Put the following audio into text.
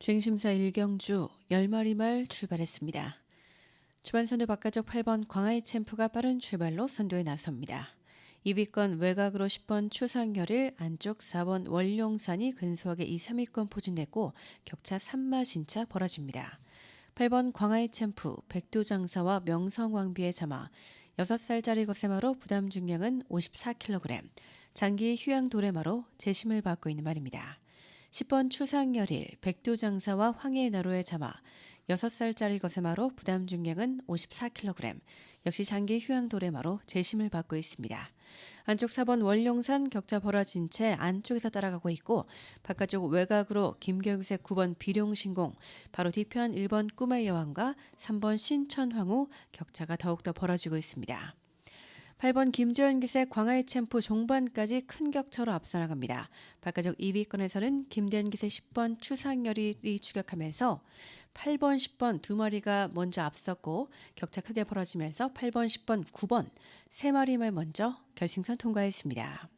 중심사 일경주 10마리 말 출발했습니다. 초반 선두 바깥쪽 8번 광하이 챔프가 빠른 출발로 선두에 나섭니다. 2위권 외곽으로 10번 추상열일 안쪽 4번 원룡산이 근소하게 2, 3위권 포진됐고 격차 3마 진차 벌어집니다. 8번 광하이 챔프 백두장사와 명성왕비의 자마 6살짜리 거세마로 부담 중량은 54kg 장기 휴양 도레마로 재심을 받고 있는 말입니다. 10번 추상열일 백두장사와 황해나루의 자마 6살짜리 거세마로 부담 중량은 54kg 역시 장기 휴양 도레마로 재심을 받고 있습니다. 안쪽 4번 원룡산 격차 벌어진 채 안쪽에서 따라가고 있고 바깥쪽 외곽으로 김경색 9번 비룡신공 바로 뒤편 1번 꿈의 여왕과 3번 신천황후 격차가 더욱더 벌어지고 있습니다. 8번 김재현 기세 광하이 챔프 종반까지 큰 격차로 앞서 나갑니다. 바깥쪽 2위권에서는 김재현 기세 10번 추상열이 추격하면서 8번, 10번 두 마리가 먼저 앞섰고 격차 크게 벌어지면서 8번, 10번, 9번 세 마리만 먼저 결승선 통과했습니다.